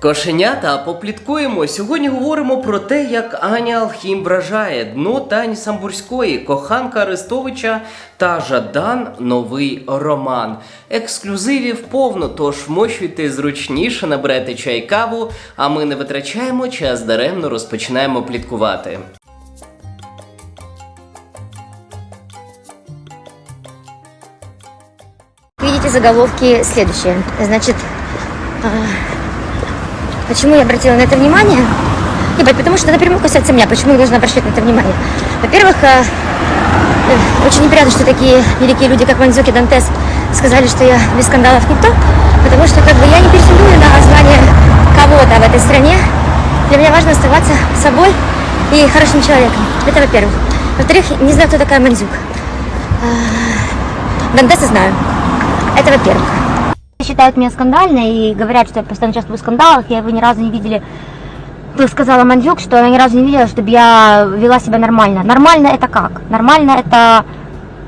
Кошенята, попліткуємо. Сьогодні говоримо про те, як Аня Алхім вражає дно Тані Самбурської, коханка Арестовича та Жадан новий роман. Ексклюзивів повно, тож вмощуйте зручніше, наберете чай каву, а ми не витрачаємо час даремно розпочинаємо пліткувати. Видите заголовки следующие. Значит, а, почему я обратила на это внимание? Ебать, потому что напрямую касается меня. Почему я должна обращать на это внимание? Во-первых, а, э, очень неприятно, что такие великие люди, как Манзюк и Дантес, сказали, что я без скандалов никто. Потому что как бы я не претендую на звание кого-то в этой стране. Для меня важно оставаться собой и хорошим человеком. Это во-первых. Во-вторых, не знаю, кто такая Манзюк. А, Дантеса знаю. Это во-первых. Считают меня скандальной и говорят, что я постоянно участвую в скандалах. Я его ни разу не видели. Как сказала Мандюк, что она ни разу не видела, чтобы я вела себя нормально. Нормально это как? Нормально это...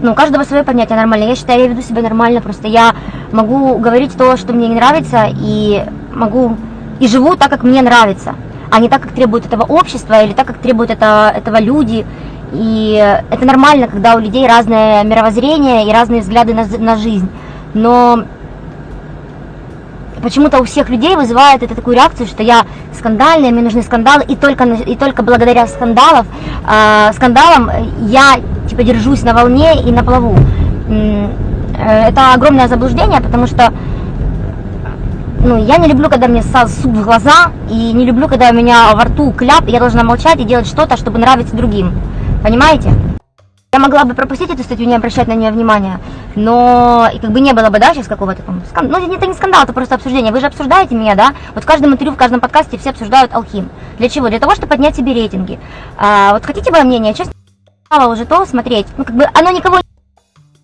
Ну, у каждого свое понятие нормально. Я считаю, я веду себя нормально. Просто я могу говорить то, что мне не нравится, и могу... И живу так, как мне нравится. А не так, как требует этого общество, или так, как требуют это, этого люди. И это нормально, когда у людей разное мировоззрение и разные взгляды на, на жизнь. Но почему-то у всех людей вызывает это такую реакцию, что я скандальная, мне нужны скандалы, и только, и только благодаря скандалов, э, скандалам я типа держусь на волне и на плаву. Э, Это огромное заблуждение, потому что ну, я не люблю, когда мне сосут в глаза, и не люблю, когда у меня во рту кляп, и я должна молчать и делать что-то, чтобы нравиться другим. Понимаете? Я могла бы пропустить эту статью, не обращать на нее внимания, но и как бы не было бы, да, сейчас какого-то там скандала. Ну, это не скандал, это просто обсуждение. Вы же обсуждаете меня, да? Вот в каждом интервью, в каждом подкасте все обсуждают Алхим. Для чего? Для того, чтобы поднять себе рейтинги. А, вот хотите мое мнение? Честно, стала уже то смотреть. Ну, как бы оно никого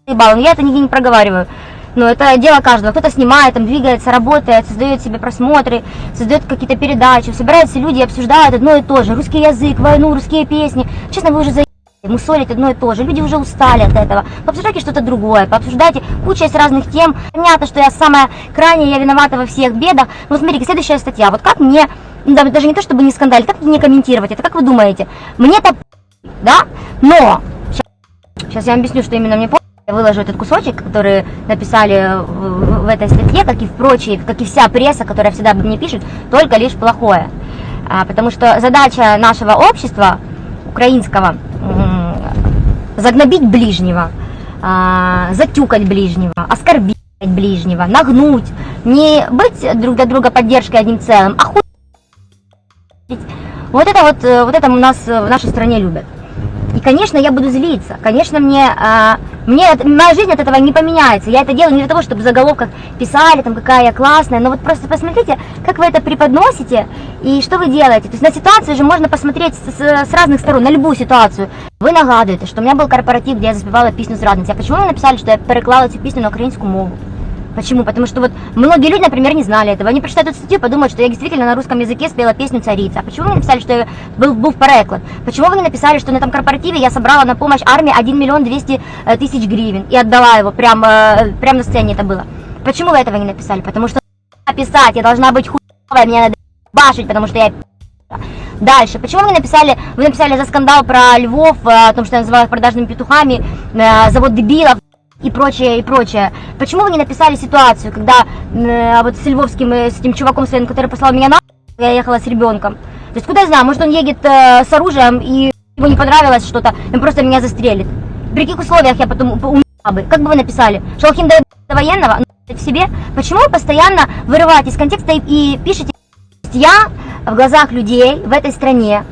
не ебало, но я это нигде не проговариваю. Но это дело каждого. Кто-то снимает, там двигается, работает, создает себе просмотры, создает какие-то передачи, собираются люди и обсуждают одно и то же. Русский язык, войну, русские песни. Честно, вы уже за мусолить одно и то же. Люди уже устали от этого. Пообсуждайте что-то другое, пообсуждайте куча из разных тем. Понятно, что я самая крайняя, я виновата во всех бедах. Но смотрите, следующая статья. Вот как мне, ну, да, даже не то, чтобы не скандалить, как мне комментировать это, как вы думаете? Мне-то, да? Но, сейчас я вам объясню, что именно мне я выложу этот кусочек, который написали в, в этой статье, как и в прочие, как и вся пресса, которая всегда обо мне пишет, только лишь плохое. А, потому что задача нашего общества, украинского, загнобить ближнего, а, затюкать ближнего, оскорбить ближнего, нагнуть, не быть друг для друга поддержкой одним целым, а хуй. Вот это вот, э, вот это у нас э, в нашей стране любят. И, конечно, я буду злиться. Конечно, мне, а, мне моя жизнь от этого не поменяется. Я это делаю не для того, чтобы в заголовках писали, там, какая я классная. Но вот просто посмотрите, как вы это преподносите и что вы делаете. То есть на ситуацию же можно посмотреть с, с- разных сторон, на любую ситуацию. Ви нагадуєте, що у меня был корпоратив, где я заспевала песню «Зрадница». А почему вы написали, что я переклала эту песню на украинскую мову? Почему? Потому что вот многие люди, например, не знали этого. Они прочитают эту статью подумают, что я действительно на русском языке спела песню «Царица». А почему вы написали, что я был, был переклад? Почему вы не написали, что на этом корпоративе я собрала на помощь армии 1 миллион 200 э, тысяч гривен и отдала его прямо, э, прямо на сцене это было? Почему вы этого не написали? Потому что писать, я должна быть хуевая, меня надо башить, потому что я Дальше. Почему вы написали, вы написали за скандал про Львов, э, о том, что я называю продажными петухами, завод дебилов и прочее, и прочее. Почему вы не написали ситуацию, когда э, вот с Львовским, э, с этим чуваком своим, который послал меня на я ехала с ребенком. То есть куда я знаю, может он едет э, с оружием и ему не понравилось что-то, он просто меня застрелит. При каких условиях я потом у- умерла бы? Как бы вы написали? Шалхим дает до военного, ну, в себе? Почему вы постоянно вырываете из контекста и, и пишете я в глазах людей в этой стране,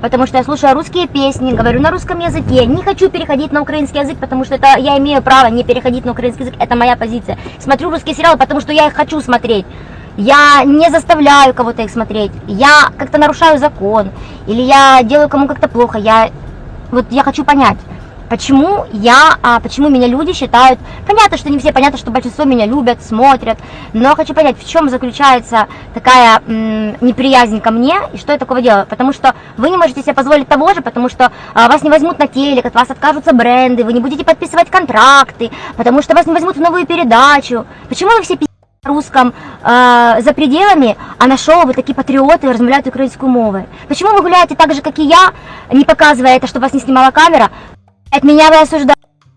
потому что я слушаю русские песни, говорю на русском языке, не хочу переходить на украинский язык, потому что это я имею право не переходить на украинский язык, это моя позиция. Смотрю русские сериалы, потому что я их хочу смотреть. Я не заставляю кого-то их смотреть, я как-то нарушаю закон, или я делаю кому как-то плохо, я вот я хочу понять, почему я, а, почему меня люди считают, понятно, что не все, понятно, что большинство меня любят, смотрят, но хочу понять, в чем заключается такая м, неприязнь ко мне и что я такого делаю, потому что вы не можете себе позволить того же, потому что а, вас не возьмут на телек, от вас откажутся бренды, вы не будете подписывать контракты, потому что вас не возьмут в новую передачу, почему вы все пи***? русском э, за пределами, а на шоу вы такие патриоты размовляют украинскую мову. Почему вы гуляете так же, как и я, не показывая это, чтобы вас не снимала камера? От меня вы осуждаете.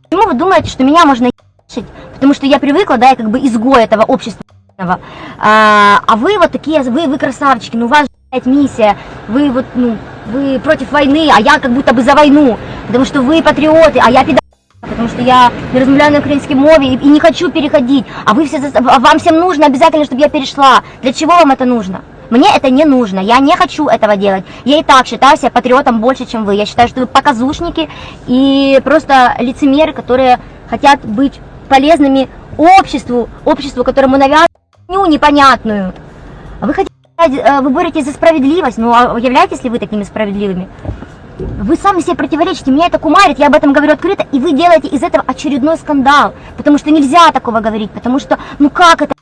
Почему вы думаете, что меня можно ебашить? Потому что я привыкла, да, я как бы изгой этого общества. А, а вы вот такие, вы, вы красавчики, ну у вас, блядь, миссия, вы вот, ну, вы против войны, а я как будто бы за войну, потому что вы патриоты, а я пидор потому что я не размовляю на украинской мове и, и не хочу переходить. А вы все, вам всем нужно обязательно, чтобы я перешла. Для чего вам это нужно? Мне это не нужно, я не хочу этого делать. Я и так считаю себя патриотом больше, чем вы. Я считаю, что вы показушники и просто лицемеры, которые хотят быть полезными обществу, обществу, которому навязывают непонятную. А вы хотите, э, вы боретесь за справедливость, ну а являетесь ли вы такими справедливыми? Вы сами себе противоречите, меня это кумарит, я об этом говорю открыто, и вы делаете из этого очередной скандал, потому что нельзя такого говорить, потому что, ну как это,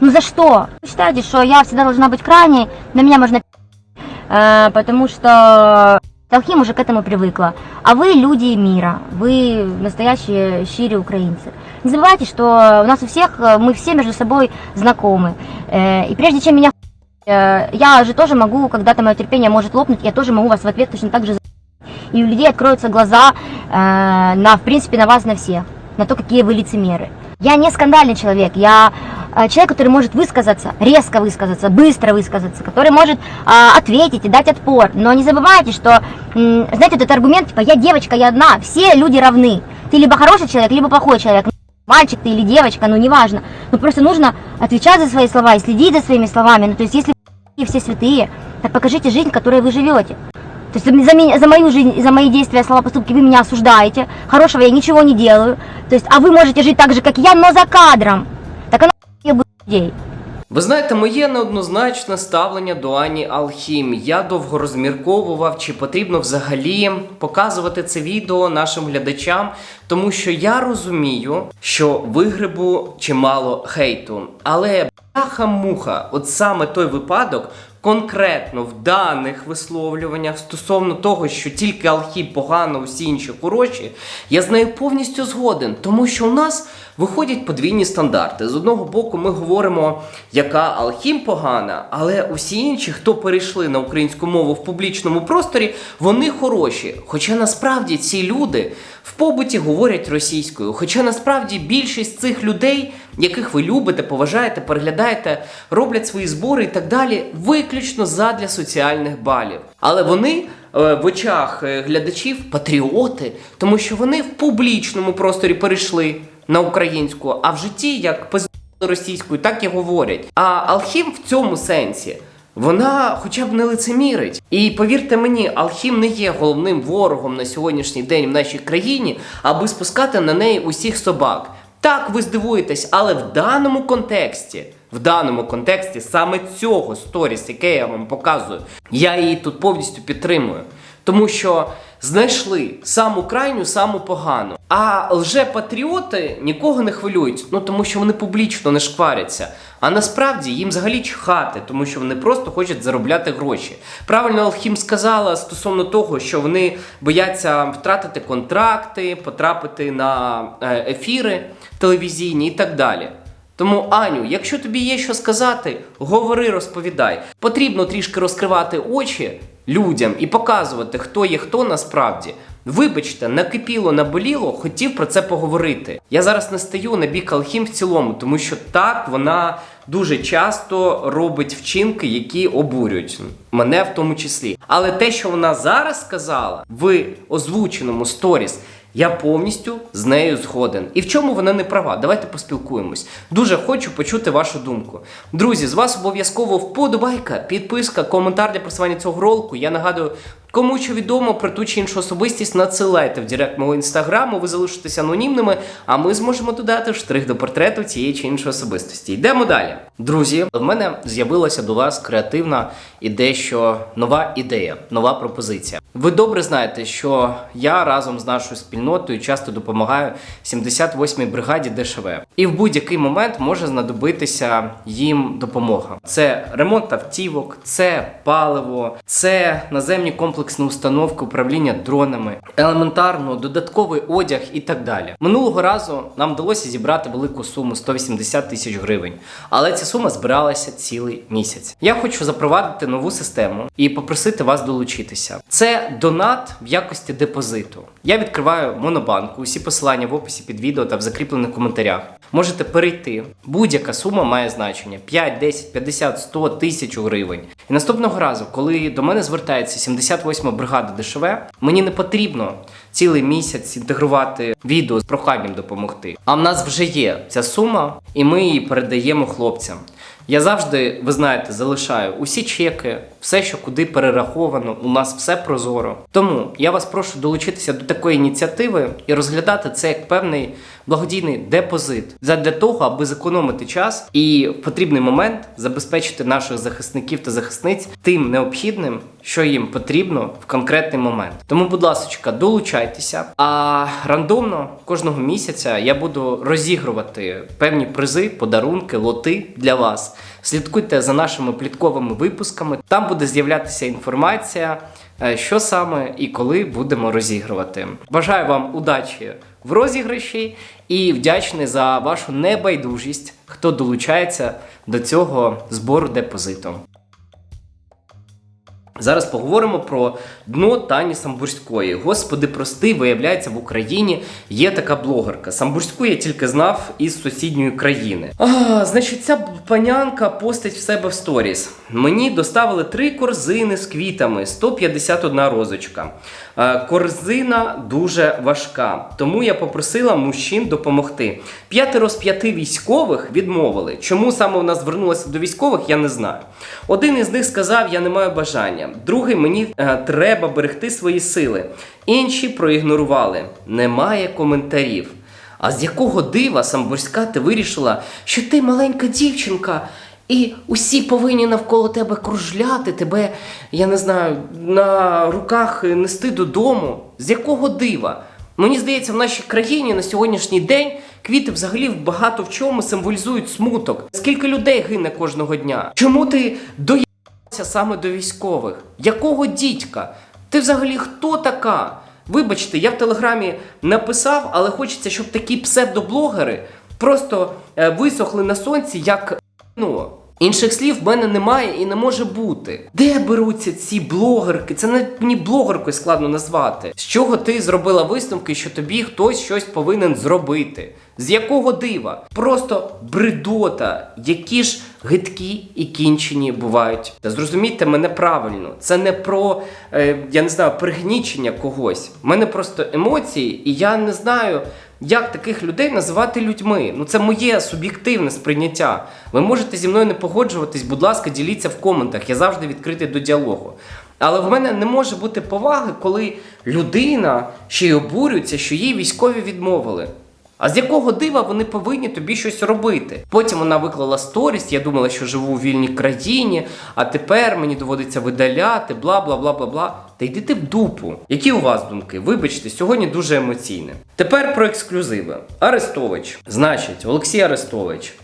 ну за что? Вы считаете, что я всегда должна быть крайней, на меня можно э, потому что Талхим уже к этому привыкла. А вы люди мира, вы настоящие щири украинцы. Не забывайте, что у нас у всех, э, мы все между собой знакомы. Э, И прежде чем меня э, я же тоже могу, когда-то мое терпение может лопнуть, я тоже могу вас в ответ точно так же и у людей откроются глаза э, на, в принципе, на вас, на всех, на то, какие вы лицемеры. Я не скандальный человек, я человек, который может высказаться, резко высказаться, быстро высказаться, который может э, ответить и дать отпор. Но не забывайте, что, знаете, вот этот аргумент, типа, я девочка, я одна, все люди равны. Ты либо хороший человек, либо плохой человек. Мальчик ты или девочка, ну неважно. Ну просто нужно отвечать за свои слова и следить за своими словами. Ну то есть если вы все святые, так покажите жизнь, которой вы живете. То есть за, меня, за мою жизнь за мои действия, слова, поступки вы меня осуждаете. Хорошего я ничего не делаю. То есть, а вы можете жить так же, как я, но за кадром. Людей. Ви знаєте, моє неоднозначне ставлення до Ані Алхім. Я довго розмірковував, чи потрібно взагалі показувати це відео нашим глядачам, тому що я розумію, що вигребу чимало хейту. Але бляха-муха, от саме той випадок. Конкретно в даних висловлюваннях стосовно того, що тільки Алхім погано, усі інші хороші, я з нею повністю згоден, тому що у нас виходять подвійні стандарти. З одного боку, ми говоримо, яка Алхім погана, але усі інші, хто перейшли на українську мову в публічному просторі, вони хороші. Хоча насправді ці люди в побуті говорять російською. Хоча насправді більшість цих людей, яких ви любите, поважаєте, переглядаєте, роблять свої збори і так далі, виключно задля соціальних балів. Але вони е, в очах е, глядачів патріоти, тому що вони в публічному просторі перейшли на українську, а в житті як пиздили російською, так і говорять. А Алхім в цьому сенсі. Вона хоча б не лицемірить. І повірте мені, Алхім не є головним ворогом на сьогоднішній день в нашій країні, аби спускати на неї усіх собак. Так, ви здивуєтесь, але в даному контексті, в даному контексті саме цього сторіс, яке я вам показую, я її тут повністю підтримую. Тому що знайшли саму крайню, саму погану. А лжепатріоти нікого не хвилюють, ну тому що вони публічно не шкваряться. А насправді їм взагалі чхати, тому що вони просто хочуть заробляти гроші. Правильно Алхім сказала стосовно того, що вони бояться втратити контракти, потрапити на е, ефіри телевізійні і так далі. Тому, Аню, якщо тобі є що сказати, говори, розповідай. Потрібно трішки розкривати очі людям і показувати, хто є хто насправді. Вибачте, накипіло, наболіло, хотів про це поговорити. Я зараз не стаю на бік Алхім в цілому, тому що так вона дуже часто робить вчинки, які обурюють мене в тому числі. Але те, що вона зараз сказала в озвученому сторіс, я повністю з нею згоден. І в чому вона не права? Давайте поспілкуємось. Дуже хочу почути вашу думку. Друзі, з вас обов'язково вподобайка, підписка, коментар для просування цього ролику. Я нагадую, кому що відомо про ту чи іншу особистість, надсилайте в директ мого інстаграму, ви залишитесь анонімними, а ми зможемо додати штрих до портрету цієї чи іншої особистості. Йдемо далі. Друзі, в мене з'явилася до вас креативна і дещо нова ідея, нова пропозиція. Ви добре знаєте, що я разом з нашою спільнотою часто допомагаю 78-й бригаді ДШВ. І в будь-який момент може знадобитися їм допомога. Це ремонт автівок, це паливо, це наземні комплекси комплексну установку управління дронами, елементарно додатковий одяг і так далі. Минулого разу нам вдалося зібрати велику суму 180 тисяч гривень, але ця сума збиралася цілий місяць. Я хочу запровадити нову систему і попросити вас долучитися. Це донат в якості депозиту. Я відкриваю монобанку. Усі посилання в описі під відео та в закріплених коментарях. Можете перейти. Будь-яка сума має значення: 5, 10, 50, 100, 1000 гривень. І наступного разу, коли до мене звертається 78-ма бригада ДШВ, мені не потрібно цілий місяць інтегрувати відео з проханням допомогти. А в нас вже є ця сума, і ми її передаємо хлопцям. Я завжди, ви знаєте, залишаю усі чеки, все, що куди перераховано, у нас все прозоро. Тому я вас прошу долучитися до такої ініціативи і розглядати це як певний благодійний депозит для того, аби зекономити час і в потрібний момент забезпечити наших захисників та захисниць тим необхідним, що їм потрібно в конкретний момент. Тому, будь ласка, долучайтеся. А рандомно кожного місяця я буду розігрувати певні призи, подарунки, лоти для вас. Слідкуйте за нашими плітковими випусками. Там буде з'являтися інформація, е, що саме і коли будемо розігрувати. Бажаю вам удачі в розіграші і вдячний за вашу небайдужість, хто долучається до цього збору депозиту. Зараз поговоримо про дно Тані Самбурської. Господи, прости, виявляється, в Україні є така блогерка. Самбурську я тільки знав із сусідньої країни. А, значить, ця панянка постить в себе в сторіс. Мені доставили три корзини з квітами, 151 розочка. Корзина дуже важка, тому я попросила мужчин допомогти. П'ятеро з п'яти військових відмовили. Чому саме вона звернулася до військових, я не знаю. Один із них сказав: Я не маю бажання. Другий мені е, треба берегти свої сили. Інші проігнорували. Немає коментарів. А з якого дива Самбурська ти вирішила, що ти маленька дівчинка, і усі повинні навколо тебе кружляти, тебе, я не знаю, на руках нести додому? З якого дива? Мені здається, в нашій країні на сьогоднішній день квіти взагалі багато в чому символізують смуток. Скільки людей гине кожного дня? Чому ти доїбався саме до військових? Якого дідька? Ти взагалі хто така? Вибачте, я в телеграмі написав, але хочеться, щоб такі псевдоблогери просто е, висохли на сонці, як ну. Інших слів в мене немає і не може бути. Де беруться ці блогерки? Це навіть мені блогеркою складно назвати. З чого ти зробила висновки, що тобі хтось щось повинен зробити? З якого дива? Просто бредота, які ж гидкі і кінчені бувають. Зрозумійте мене правильно, це не про е, я не знаю пригнічення когось. У мене просто емоції, і я не знаю. Як таких людей називати людьми? Ну це моє суб'єктивне сприйняття. Ви можете зі мною не погоджуватись, будь ласка, діліться в коментах. Я завжди відкритий до діалогу. Але в мене не може бути поваги, коли людина ще й обурюється, що їй військові відмовили. А з якого дива вони повинні тобі щось робити? Потім вона виклала сторіс, я думала, що живу у вільній країні, а тепер мені доводиться видаляти, бла бла бла бла бла. Та йди ти в дупу. Які у вас думки? Вибачте, сьогодні дуже емоційне. Тепер про ексклюзиви. Арестович. Значить, Олексій Арестович.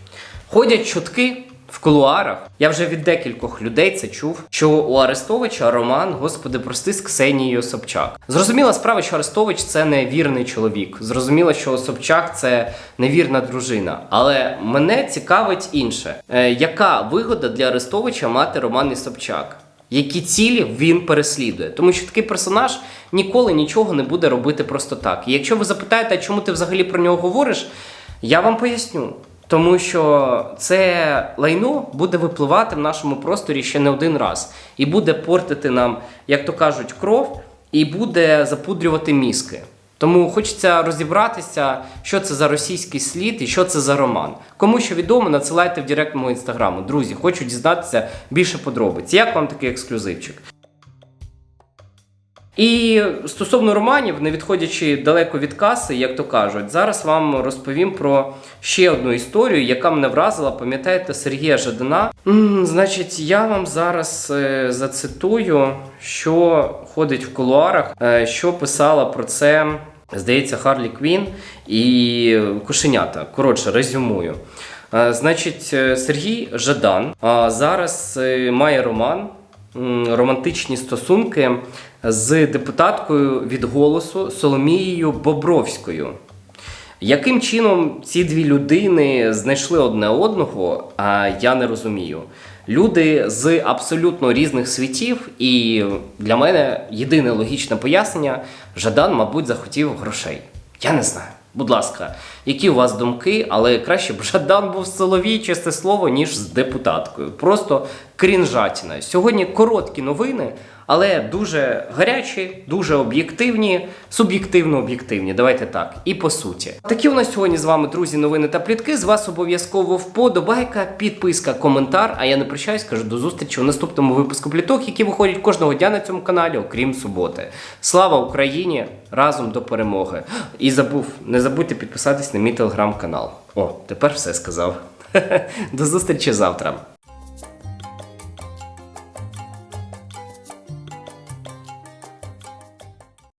Ходять чутки. В кулуарах я вже від декількох людей це чув, що у Арестовича роман, господи, прости з Ксенією Собчак. Зрозуміла справа, що Арестович це невірний чоловік. Зрозуміло, що Собчак це невірна дружина. Але мене цікавить інше: е, яка вигода для Арестовича мати роман із Собчак? Які цілі він переслідує, тому що такий персонаж ніколи нічого не буде робити просто так. І якщо ви запитаєте, чому ти взагалі про нього говориш, я вам поясню. Тому що це лайно буде випливати в нашому просторі ще не один раз, і буде портити нам, як то кажуть, кров, і буде запудрювати мізки. Тому хочеться розібратися, що це за російський слід і що це за роман. Кому що відомо, надсилайте в директ мого інстаграму. Друзі, хочу дізнатися більше подробиць. Як вам такий ексклюзивчик? І стосовно романів, не відходячи далеко від каси, як то кажуть, зараз вам розповім про ще одну історію, яка мене вразила. Пам'ятаєте Сергія Жадана? М, значить, я вам зараз е, зацитую, що ходить в кулуарах, е, що писала про це, здається, Харлі Квін і Кошенята. Коротше, резюмую. Е, Значить, е, Сергій Жадан зараз е, має роман м, романтичні стосунки з депутаткою від голосу Соломією Бобровською. Яким чином ці дві людини знайшли одне одного, а я не розумію. Люди з абсолютно різних світів, і для мене єдине логічне пояснення: Жадан, мабуть, захотів грошей. Я не знаю. Будь ласка, які у вас думки, але краще б Жадан був соловій, честе слово, ніж з депутаткою. Просто крінжатіна. Сьогодні короткі новини, але дуже гарячі, дуже об'єктивні, суб'єктивно об'єктивні. Давайте так. І по суті. Такі у нас сьогодні з вами, друзі, новини та плітки. З вас обов'язково вподобайка, підписка, коментар. А я не прощаюсь, кажу до зустрічі у наступному випуску пліток, які виходять кожного дня на цьому каналі, окрім суботи. Слава Україні! Разом до перемоги! І забув, не забудьте підписатись на мій телеграм-канал. О, тепер все сказав. До зустрічі завтра.